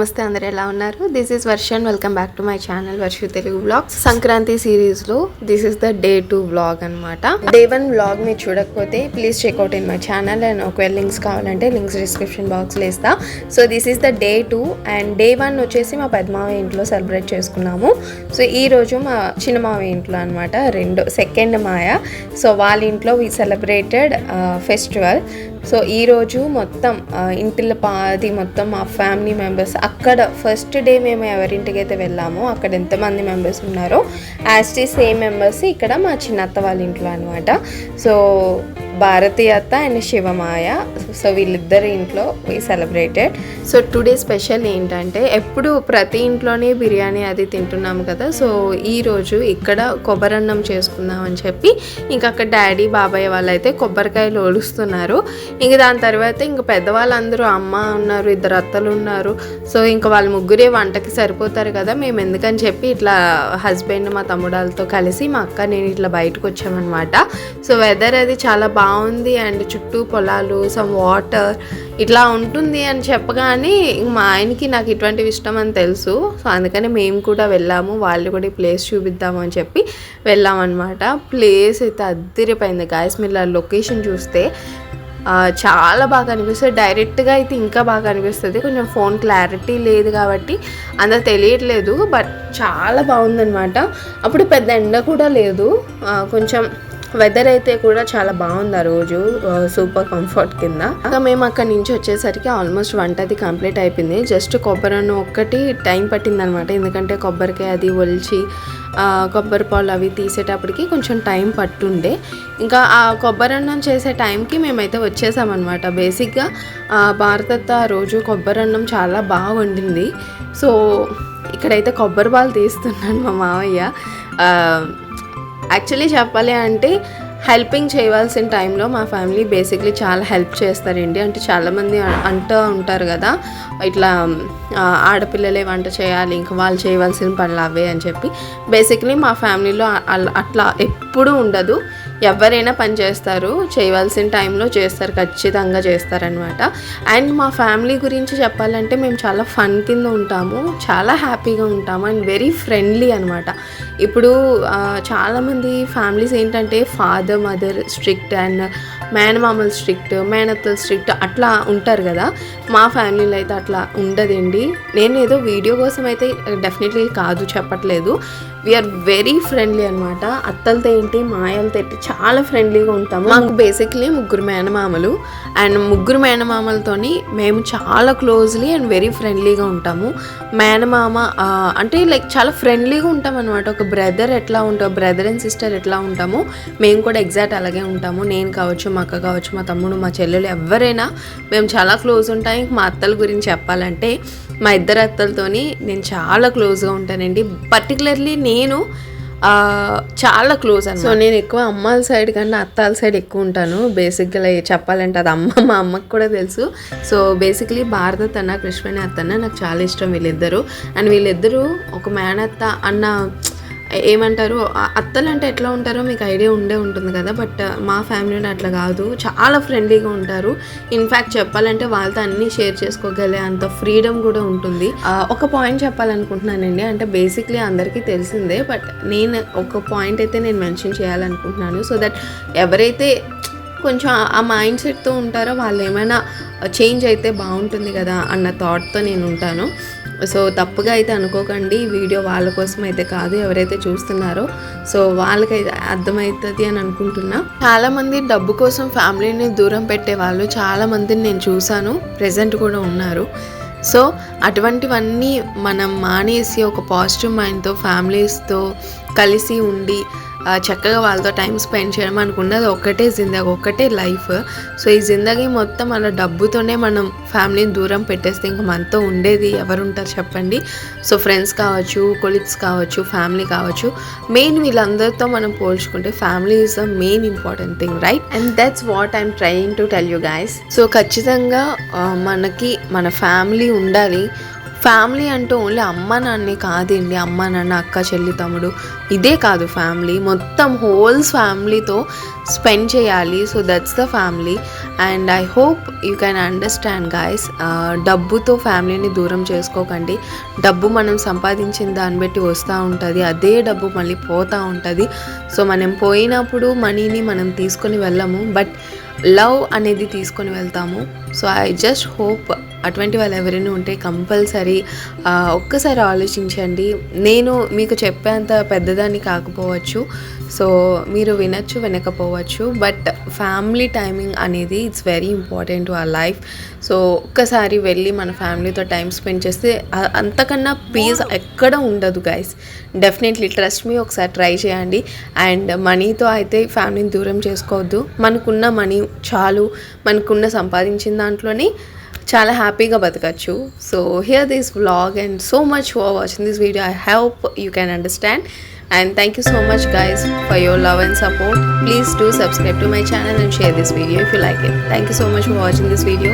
నమస్తే అందరు ఎలా ఉన్నారు? This is Varshan welcome back to my channel Varshu Telugu blogs Sankranti సిరీస్లో this is the day two blog అనమాట డే వన్ బ్లాగ్ మీరు చూడకపోతే please check out in my channel and ఒకవేళ links కావాలంటే లింక్స్ డిస్క్రిప్షన్ బాక్స్లో ఇస్తా so this is the day two and day one వచ్చేసి మా పెద్దమావ ఇంట్లో సెలబ్రేట్ చేసుకున్నాము. సో ఈ రోజు మా చిన్నమావ ఇంట్లో అనమాట రెండు సెకండ్ మాయ. సో వాళ్ళ ఇంట్లో వి సెలబ్రేటెడ్ ఫెస్టివల్ సో ఈరోజు మొత్తం ఇంటిల పాది మొత్తం మా ఫ్యామిలీ మెంబర్స్ అక్కడ ఫస్ట్ డే మేము ఎవరింటికి అయితే వెళ్ళామో అక్కడ ఎంతమంది మెంబర్స్ ఉన్నారో యాస్టీ సేమ్ మెంబర్స్ ఇక్కడ మా చిన్నత్త వాళ్ళ ఇంట్లో అనమాట సో భారతి అత్త అండ్ శివమాయ సో వీళ్ళిద్దరి ఇంట్లో we celebrated so today special ఏంటంటే ఎప్పుడు ప్రతి ఇంట్లోనే బిర్యానీ అది తింటున్నాము కదా సో ఈరోజు ఇక్కడ కొబ్బరన్నం చేసుకుందాం అని చెప్పి ఇంకా అక్కడ డాడీ బాబాయ్ వాళ్ళు అయితే కొబ్బరికాయలు ఒలుస్తున్నారు. ఇంక దాని తర్వాత ఇంక పెద్దవాళ్ళందరూ అమ్మ ఉన్నారు ఇద్దరు అత్తలు ఉన్నారు. సో ఇంక వాళ్ళ ముగ్గురే వంటకి సరిపోతారు కదా మేము ఎందుకని చెప్పి ఇట్లా హస్బెండ్ మా తమ్ముడాలతో కలిసి మా అక్క నేను ఇట్లా బయటకు వచ్చామన్నమాట. సో వెదర్ అది చాలా బాగుంది అండ్ చుట్టూ పొలాలు సమ్ వాటర్ ఇట్లా ఉంటుంది అని చెప్పగానే మా ఆయనకి నాకు ఇటువంటివి ఇష్టం అని తెలుసు. సో అందుకని మేము కూడా వెళ్ళాము వాళ్ళు కూడా ఈ ప్లేస్ చూపిద్దాము అని చెప్పి వెళ్ళామన్నమాట. ప్లేస్ అయితే అద్దరిపోయింది గాయస్ మీరు లొకేషన్ చూస్తే చాలా బాగా అనిపిస్తుంది. డైరెక్ట్గా అయితే ఇంకా బాగా అనిపిస్తుంది. కొంచెం ఫోన్ క్లారిటీ లేదు కాబట్టి అంత తెలియట్లేదు. బట్ చాలా బాగుందన్నమాట. అప్పుడు పెద్ద ఎండ కూడా లేదు. కొంచెం వెదర్ అయితే కూడా చాలా బాగుంది ఆ రోజు సూపర్ కంఫర్ట్ కింద. ఇంకా మేము అక్కడి నుంచి వచ్చేసరికి ఆల్మోస్ట్ వంట అది కంప్లీట్ అయిపోయింది జస్ట్ కొబ్బరన్నం ఒక్కటి టైం పట్టింది అనమాట ఎందుకంటే కొబ్బరికాయ అది ఒలిచి కొబ్బరి పాలు అవి తీసేటప్పటికి కొంచెం టైం పట్టుండే. ఇంకా ఆ కొబ్బరి అన్నం చేసే టైంకి మేమైతే వచ్చేసామన్నమాట బేసిక్గా ఆ, భారతత్త ఆ రోజు కొబ్బరన్నం చాలా బాగా వండింది. సో ఇక్కడైతే కొబ్బరి పాలు తీస్తున్నాను మా మావయ్య. యాక్చువల్లీ చెప్పాలి అంటే హెల్పింగ్ చేయవలసిన టైంలో మా ఫ్యామిలీ బేసిక్లీ చాలా హెల్ప్ చేస్తారండి అంటే చాలామంది అంటూ ఉంటారు కదా ఇట్లా ఆడపిల్లలే వంట చేయాలి ఇంకా వాళ్ళు చేయవలసిన పనులు అవే అని చెప్పి. బేసిక్లీ మా ఫ్యామిలీలో అట్లా ఎప్పుడూ ఉండదు. ఎవరైనా పని చేస్తారు చేయవలసిన టైంలో చేస్తారు ఖచ్చితంగా చేస్తారనమాట అండ్ మా ఫ్యామిలీ గురించి చెప్పాలంటే మేము చాలా ఫన్ కింద ఉంటాము చాలా హ్యాపీగా ఉంటాము అండ్ వెరీ ఫ్రెండ్లీ అనమాట ఇప్పుడు చాలామంది ఫ్యామిలీస్ ఏంటంటే ఫాదర్ మదర్ స్ట్రిక్ట్ అండ్ మేనమామలు స్ట్రిక్ట్ మేనత్తలు స్ట్రిక్ట్ అట్లా ఉంటారు కదా. మా ఫ్యామిలీలో అయితే అట్లా ఉండదండి. నేను ఏదో వీడియో కోసం అయితే డెఫినెట్లీ కాదు చెప్పట్లేదు. వీఆర్ వెరీ ఫ్రెండ్లీ అనమాట అత్తలతో ఏంటి మాయలతో ఏంటి చాలా ఫ్రెండ్లీగా ఉంటాము. మాకు బేసిక్లీ ముగ్గురు మేనమామలు. అండ్ ముగ్గురు మేనమామలతోని మేము చాలా క్లోజ్లీ అండ్ వెరీ ఫ్రెండ్లీగా ఉంటాము. మేనమామ అంటే లైక్ చాలా ఫ్రెండ్లీగా ఉంటాం అనమాట ఒక బ్రదర్ ఎట్లా ఉంటాం బ్రదర్ అండ్ సిస్టర్ ఎట్లా ఉంటామో మేము కూడా ఎగ్జాక్ట్ అలాగే ఉంటాము. నేను కావచ్చు మా అక్క కావచ్చు మా తమ్ముడు మా చెల్లెలు ఎవరైనా మేము చాలా క్లోజ్ ఉంటాం. మా అత్తల గురించి చెప్పాలంటే మా ఇద్దరు అత్తలతోని నేను చాలా క్లోజ్గా ఉంటానండి. పర్టికులర్లీ నేను చాలా క్లోజ్ అని సో నేను ఎక్కువ అమ్మాల సైడ్ కన్నా అత్తాల సైడ్ ఎక్కువ ఉంటాను. బేసిక్గా చెప్పాలంటే అది అమ్మ మా అమ్మకి కూడా తెలుసు. సో బేసిక్లీ భారత తన కృష్ణ అత్తన్న నాకు చాలా ఇష్టం వీళ్ళిద్దరూ. అండ్ వీళ్ళిద్దరూ ఒక మేనత్త అన్న ఏమంటారు? అత్తలు అంటే ఎట్లా ఉంటారో మీకు ఐడియా ఉండే ఉంటుంది కదా బట్ మా ఫ్యామిలీలో అట్లా కాదు. చాలా ఫ్రెండ్లీగా ఉంటారు. ఇన్ఫ్యాక్ట్ చెప్పాలంటే వాళ్ళతో అన్నీ షేర్ చేసుకోగలే అంత ఫ్రీడమ్ కూడా ఉంటుంది. ఒక పాయింట్ చెప్పాలనుకుంటున్నానండి. అంటే బేసిక్లీ అందరికీ తెలిసిందే బట్ నేను ఒక పాయింట్ అయితే నేను మెన్షన్ చేయాలనుకుంటున్నాను. సో దట్ ఎవరైతే కొంచెం ఆ- ఆ మైండ్ సెట్తో ఉంటారో వాళ్ళు ఏమైనా చేంజ్ అయితే బాగుంటుంది కదా అన్న థాట్తో నేను ఉంటాను. సో తప్పుగా అయితే అనుకోకండి వీడియో వాళ్ళ కోసం అయితే కాదు ఎవరైతే చూస్తున్నారో. సో వాళ్ళకైతే అర్థమవుతుంది అని అనుకుంటున్నా. చాలామంది డబ్బు కోసం ఫ్యామిలీని దూరం పెట్టే వాళ్ళు చాలామందిని నేను చూశాను ప్రజెంట్ కూడా ఉన్నారు. సో అటువంటివన్నీ మనం మానేసి ఒక పాజిటివ్ మైండ్తో ఫ్యామిలీస్తో కలిసి ఉండి చక్కగా వాళ్ళతో టైం స్పెండ్ చేయడం అనుకున్నది ఒక్కటే జిందగీ ఒక్కటే లైఫ్. సో ఈ జిందగీ మొత్తం మన డబ్బుతోనే మనం ఫ్యామిలీని దూరం పెట్టేస్తే ఇంకా మనతో ఉండేది ఎవరు ఉంటారు చెప్పండి. సో ఫ్రెండ్స్ కావచ్చు కొలీగ్స్ కావచ్చు ఫ్యామిలీ కావచ్చు మెయిన్ వీళ్ళందరితో మనం పోల్చుకుంటే family is the main important thing right? And that's what I'm trying to tell you guys. So ఖచ్చితంగా మనకి మన ఫ్యామిలీ ఉండాలి. ఫ్యామిలీ అంటే ఓన్లీ అమ్మ నాన్నే కాదండి. అమ్మ నాన్న అక్క చెల్లి తమ్ముడు ఇదే కాదు ఫ్యామిలీ. మొత్తం హోల్స్ ఫ్యామిలీతో స్పెండ్ చేయాలి. So that's the family. And I hope you can understand guys డబ్బుతో ఫ్యామిలీని దూరం చేసుకోకండి. డబ్బు మనం సంపాదించిన దాన్ని బట్టి వస్తూ ఉంటుంది. అదే డబ్బు మళ్ళీ పోతూ ఉంటుంది. సో మనం పోయినప్పుడు మనీని మనం తీసుకొని వెళ్ళము. బట్ లవ్ అనేది తీసుకొని వెళ్తాము. సో ఐ జస్ట్ హోప్ అటువంటి వాళ్ళు ఎవరైనా ఉంటే కంపల్సరీ ఒక్కసారి ఆలోచించండి. నేను మీకు చెప్పేంత పెద్దదాన్ని కాకపోవచ్చు. సో మీరు వినొచ్చు వినకపోవచ్చు. బట్ ఫ్యామిలీ టైమింగ్ అనేది it's very important to our life. So ఒక్కసారి వెళ్ళి మన ఫ్యామిలీతో టైం స్పెండ్ చేస్తే అంతకన్నా పీస్ ఎక్కడ ఉండదు గైస్ డెఫినెట్లీ ట్రస్ట్ మీ ఒకసారి ట్రై చేయండి. అండ్ మనీతో అయితే ఫ్యామిలీని దూరం చేసుకోవద్దు. మనకున్న మనీ చాలు. మనకున్న సంపాదించిన దాంట్లోనే చాలా హ్యాపీగా బతకచ్చు so here this vlog and so much for watching this video I help you can understand and thank you so much guys for your love and support. Please do subscribe to my channel and share this video if you like it. Thank you so much for watching this video.